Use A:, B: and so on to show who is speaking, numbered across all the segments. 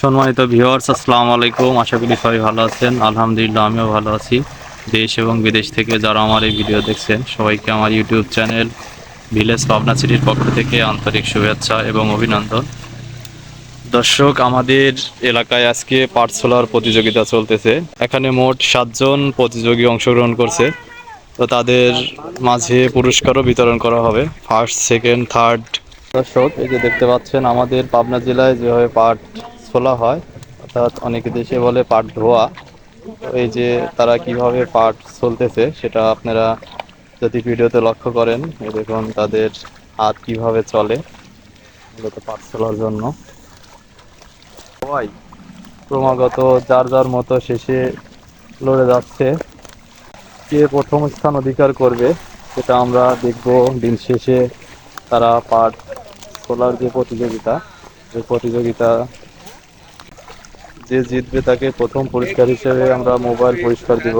A: সম্মানিত ভিউয়ার্স, আসসালামু আলাইকুম। আশা করি সবাই ভালো আছেন। আলহামদুলিল্লাহ, আমিও ভালো আছি। দেশ এবং বিদেশ থেকে যারা আমার এই ভিডিও দেখছেন, সবাইকে আমার ইউটিউব চ্যানেল ভিলেজ পাবনা সিটির পক্ষ থেকে আন্তরিক শুভেচ্ছা এবং অভিনন্দন। দর্শক, আমাদের এলাকায় আজকে পাটসোলার প্রতিযোগিতা চলতেছে। এখানে মোট সাতজন প্রতিযোগী অংশগ্রহণ করছে। তো তাদের মাঝে পুরস্কারও বিতরণ করা হবে। First, second, third. দর্শক, এই যে দেখতে পাচ্ছেন, আমাদের পাবনা জেলায় যেভাবে পাট ছোলা হয়, অর্থাৎ অনেকে দেশে বলে পাট ধোয়া। এই যে তারা কীভাবে পাট চলতেছে সেটা আপনারা যদি ভিডিওতে লক্ষ্য করেন, এই দেখুন তাদের হাত কীভাবে চলে মূলত পাট ছোলার জন্য। সবাই ক্রমাগত যার যার মতো শেষে লড়ে যাচ্ছে। কে প্রথম স্থান অধিকার করবে সেটা আমরা দেখব। দিন শেষে তারা পাট তোলার যে প্রতিযোগিতা যে প্রতিযোগিতা যে জিতবে তাকে প্রথম পুরস্কার হিসেবে আমরা মোবাইল পুরস্কার দিব।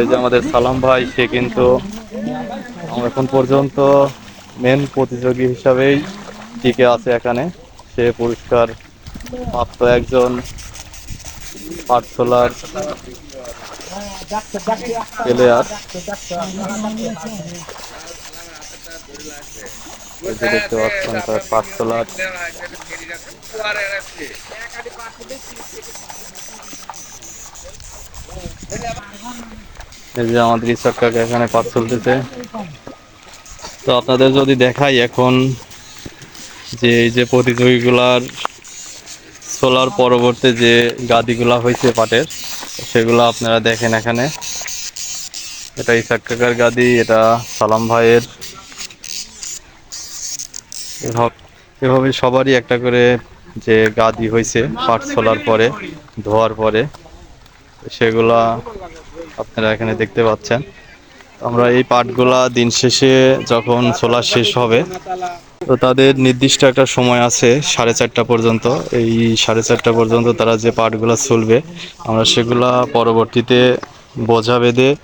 A: এই যে আমাদের সালাম ভাই, সে কিন্তু এখন পর্যন্ত মেন প্রতিযোগী হিসাবেই টিকে আছে এখানে। সে পুরস্কার প্রাপ্ত একজন পাটসোলার প্লেয়ার এই যে পাটসোলার এই যে আমাদের ইসাক কাকা এখানে পাট চলতেছে। তো আপনাদের যদি দেখাই এখন যে এই যে প্রতিযোগীগুলার সোলার পরবর্তী যে গাদিগুলা হয়েছে পাটের, সেগুলো আপনারা দেখেন এখানে। এটা ইসাক কাকার গাদি, এটা সালাম ভাইয়ের এভাব- সবারই একটা করে যে গাদি হয়েছে পাট সোলার পরে, ধোয়ার পরে, সেগুলা আপনারা এখানে দেখতে পাচ্ছেন। আমরা এই পাটগুলা দিন শেষে যখন সোলার শেষ হবে, তো তাদের নির্দিষ্ট একটা সময় আছে সাড়ে চারটা পর্যন্ত। এই সাড়ে চারটা পর্যন্ত তারা যে পাটগুলা চলবে আমরা সেগুলা পরবর্তীতে বোঝা বেঁধে,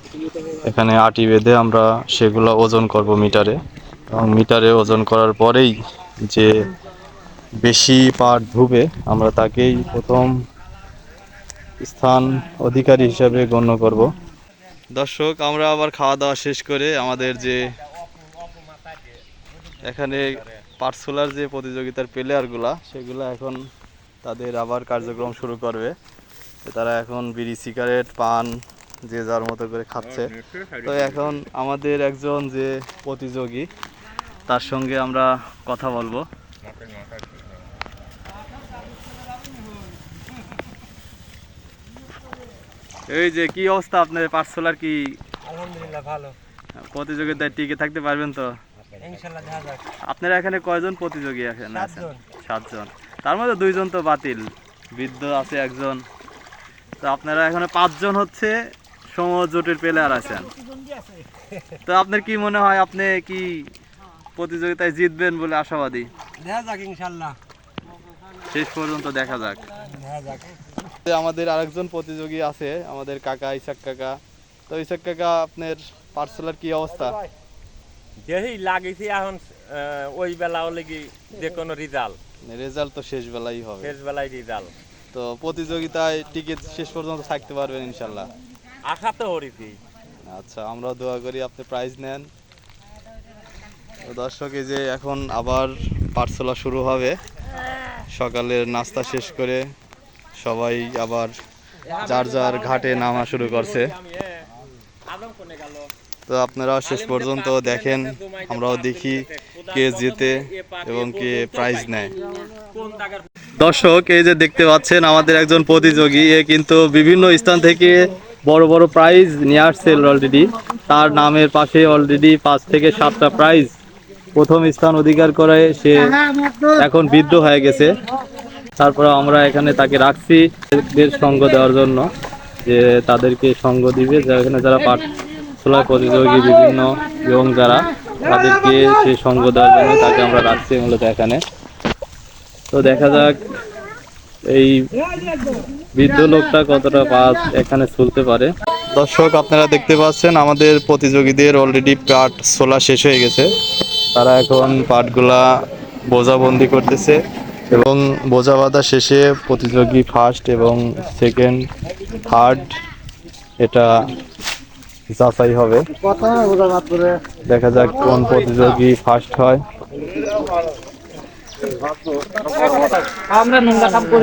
A: এখানে আটি বেঁধে আমরা সেগুলো ওজন করব মিটারে। মিটারে ওজন করার পরেই যে বেশি পাট ধুবে আমরা তাকেই প্রথম স্থান অধিকারী হিসাবে গণ্য করব। দর্শক, আমরা আবার খাওয়া দাওয়া শেষ করে আমাদের যে এখানে পার্সোলার যে প্রতিযোগিতার প্লেয়ারগুলা, সেগুলা এখন তাদের আবার কার্যক্রম শুরু করবে। তারা এখন বিড়ি, সিগারেট, পান, যে যার মতো করে খাচ্ছে। তো এখন আমাদের একজন যে প্রতিযোগী তার সঙ্গে আমরা কথা বলব। এই যে কি অবস্থা আপনার পার্সোলার কি?
B: আলহামদুলিল্লাহ ভালো।
A: প্রতিযোগিতায় টিকে থাকতে পারবেন তো? আপনারা এখানে কয়জন প্রতিযোগী এখানে আছেন?
B: সাতজন।
A: তার মধ্যে দুইজন তো বাতিল। বৃদ্ধ আছে একজন। তো আপনারা এখানে পাঁচজন হচ্ছে সম সমজোটের প্লেয়ার আছেন। তো আপনার কি মনে হয় আপনি কি প্রতিযোগিতায় জিতবেন বলে আশাবাদী।
B: দেখা যাক ইনশাল্লাহ।
A: শেষ পর্যন্ত দেখা যাক।
B: দেখা যাক।
A: আমাদের আরেকজন প্রতিযোগী আছে আমাদের কাকা ইসাক কাকা। তো ইসাক কাকা আপনার পার্সোলার কি অবস্থা?
C: দেহি লাগিছি এখন ওই বেলা হলে কি যে কোনো রেজাল্ট
A: রেজাল্ট তো শেষ বেলাই হবে।
C: শেষ বেলায় রেজাল্ট
A: তো প্রতিযোগিতায় টিকিট শেষ পর্যন্ত থাকতে পারবেন ইনশাল্লাহ।
C: আশা তো হরিছি
A: আচ্ছা আমরাও দোয়া করি আপনি প্রাইজ নেন। দর্শক, এই যে এখন আবার পাঠশালা শুরু হবে। সকালের নাস্তা শেষ করে সবাই আবার যার যার ঘাটে নামা শুরু করছে। তো আপনারা শেষ পর্যন্ত দেখেন, আমরাও দেখি কে জেতে এবং কে প্রাইজ নেয়। দর্শক, এই যে দেখতে পাচ্ছেন আমাদের একজন প্রতিযোগী, এ কিন্তু বিভিন্ন স্থান থেকে বড় বড় প্রাইজ নিয়ে আসছে অলরেডি তার নামের পাশে অলরেডি পাঁচ থেকে সাতটা প্রাইজ প্রথম স্থান অধিকার করায় সে এখন বৃদ্ধ হয়ে গেছে। তারপর আমরা এখানে তাকে রাখছি সঙ্গ দেওয়ার জন্য, যে তাদেরকে সঙ্গ দিবে। যেখানে যারা পাঠ তোলা প্রতিযোগী বিভিন্ন এবং যারা তাদেরকে সে সঙ্গ দেওয়ার জন্য তাকে আমরা রাখছি মূলত এখানে। তো দেখা যাক এই বৃদ্ধ লোকটা কতটা পাস এখানে চলতে পারে। দর্শক, আপনারা দেখতে পাচ্ছেন আমাদের প্রতিযোগীদের অলরেডি পাট সোলা শেষ হয়ে গেছে। তারা এখন পাটগুলা বোঝাবন্দি করতেছে এবং বোঝা বাঁধা শেষে প্রতিযোগী ফার্স্ট এবং সেকেন্ড থার্ড এটা যাচাই হবে। দেখা যাক কোন প্রতিযোগী ফার্স্ট হয়।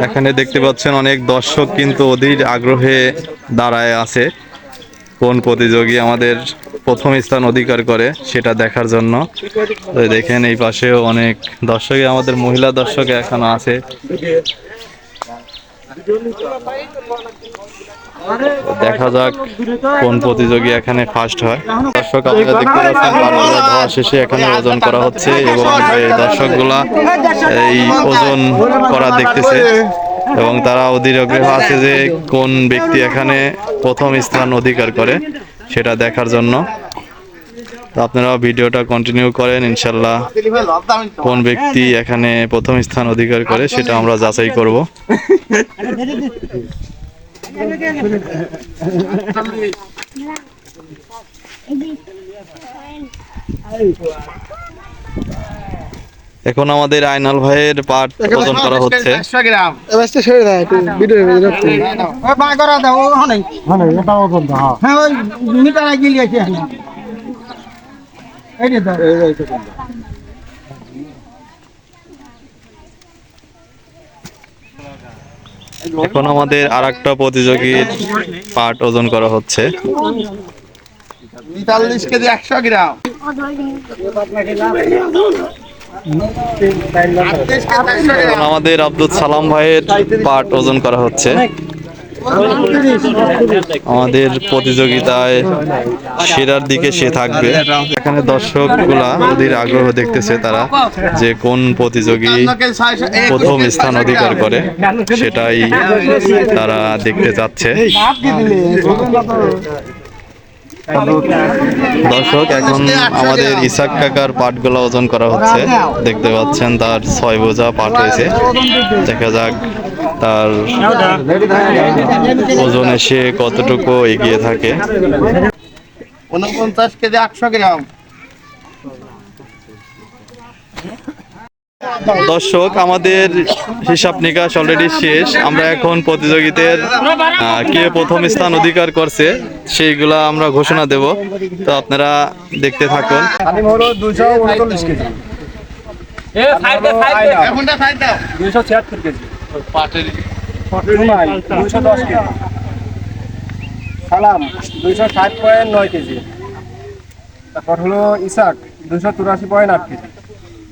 A: এখানে দেখতে পাচ্ছেন অনেক দর্শক কিন্তু অধীর আগ্রহে দাঁড়ায় আছে। কোন প্রতিযোগী আমাদের প্রথম স্থান অধিকার করে সেটা দেখার জন্য। দেখেন এই পাশেও অনেক দর্শকই, আমাদের মহিলা দর্শক এখনও আছে। দেখা যাক কোন প্রতিযোগী এখানে ফার্স্ট হয়। দর্শক আপনারা দেখতে পাচ্ছেন বারবার ধোয়া শেষে এখানে ওজন করা হচ্ছে এবং দর্শকগুলা এই ওজন করা দেখতেছে। এবং তারা অধীর আগ্রহ আছে যে কোন ব্যক্তি এখানে প্রথম স্থান অধিকার করে সেটা দেখার জন্য। তো আপনারা ভিডিওটা কন্টিনিউ করেন ইনশাল্লাহ কোন ব্যক্তি এখানে প্রথম স্থান অধিকার করে সেটা আমরা যাচাই করব। এখন আমাদের আয়নাল ভাইয়ের পাট ওজন করা হচ্ছে।
B: করা ও হনেই হ্যাঁ। ওই মিটার গিয়ে গেছে এই রে দাও।
A: এখন আমাদের আর একটা প্রতিযোগীর পাট ওজন করা হচ্ছে।
D: কেজি একশো গ্রাম।
A: আমাদের আব্দুল সালাম ভাইয়ের পাট ওজন করা হচ্ছে। আমাদের প্রতিযোগিতায় সেরার দিকে সে থাকবে। এখানে দর্শকগুলা ওদের আগ্রহ দেখতেছে তারা যে কোন প্রতিযোগী প্রথম স্থান অধিকার করে, সেটাই তারা দেখতে যাচ্ছে দর্শক, এখন আমাদের ইসাক কাকার পাটগুলো ওজন করা হচ্ছে। দেখতে পাচ্ছেন, তার ছয় বোঝা পাঠ হয়েছে। দেখা যাক তার ওজন এসে কতটুকু এগিয়ে থাকে।
D: উনপঞ্চাশ কেজি একশো গ্রাম।
A: দর্শক, আমাদের হিসাব নিকাশ অলরেডি শেষ। আমরা এখন প্রতিযোগিতার কে প্রথম স্থান অধিকার করছে, সেইগুলা আমরা ঘোষণা দেব। তো আপনারা দেখতে থাকুন।
B: দুশো দশ সালাম, দুইশো ষাট পয়েন্ট নয় কেজি। ইসাক, দুইশো চুরাশি পয়েন্ট আট কেজি।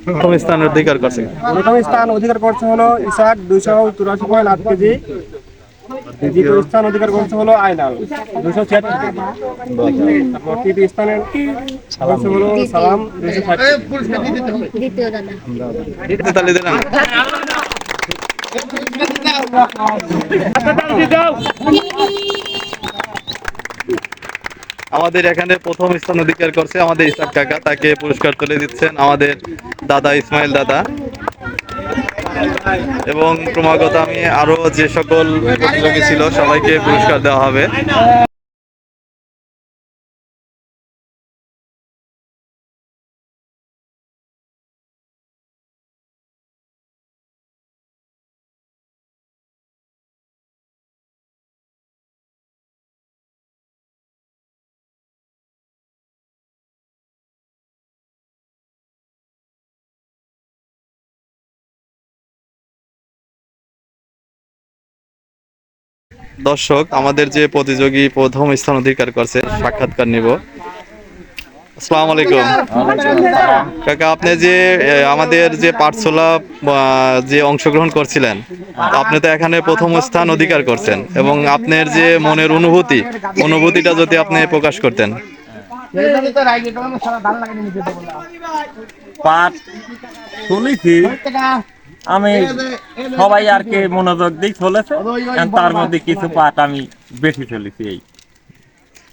A: প্রথম স্থান অধিকার করছে।
B: প্রথম স্থান অধিকার করছে হলো ইসাক দুইশো চুরাশি পয়েন্ট আট কেজি। দ্বিতীয় স্থান অধিকার করছে হলো আইনাল দুশো ছিয়াত্তর তৃতীয় স্থানে করছে হলো সালাম। দুশো ষাট
D: এই পুরস্কার দিয়ে দিতে হবে।
E: দ্বিতীয় দাদা।
A: তালি দেন আমাদের এখানে প্রথম স্থান অধিকার করছে আমাদের ইসাক কাকা। তাকে পুরস্কার তুলে দিচ্ছেন আমাদের দাদা ইসমাইল দাদা। এবং ক্রমাগত আমি আরও যে সকল প্রতিযোগী ছিল সবাইকে পুরস্কার দেওয়া হবে। দর্শক, আমাদের যে প্রতিযোগী প্রথম স্থান অধিকার করছে, সাক্ষাৎকার নিব। আসসালামু আলাইকুম। কাকা, আপনি যে আমাদের যে পাঠশালা যে অংশগ্রহণ করছিলেন আপনি তো এখানে প্রথম স্থান অধিকার করছেন, এবং আপনার যে মনের অনুভূতি, অনুভূতিটা যদি আপনি প্রকাশ করতেন।
C: পাট তুলেছি আমি সবাই আর কি মনোযোগ দিয়ে চলেছে। তার মধ্যে কিছু পাট আমি বেশি চলেছি এই।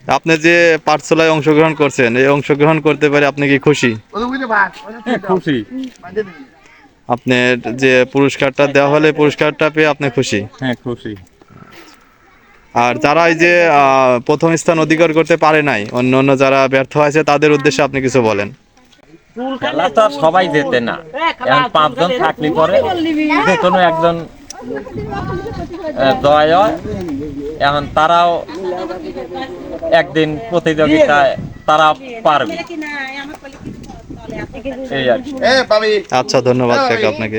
A: আপনি যে পাঠশালায় অংশগ্রহণ করছেন এই অংশগ্রহণ করতে পারে আপনি কি খুশি?
C: হ্যাঁ, খুশি।
A: আপনার যে পুরস্কারটা দেওয়া হলে পুরস্কারটা পেয়ে আপনি খুশি?
C: হ্যাঁ খুশি।
A: আর যারা এই যে আহ, প্রথম স্থান অধিকার করতে পারে নাই অন্য অন্য যারা ব্যর্থ হয়েছে তাদের উদ্দেশ্যে আপনি কিছু বলেন।
C: খেলা তো সবাই যেতে না। এখন পাঁচজন থাকলে পরে যে কোনো একজন জয় হয়। এখন তারাও একদিন প্রতিযোগিতায় তারা পারবে।
A: আচ্ছা ধন্যবাদ কাকা আপনাকে।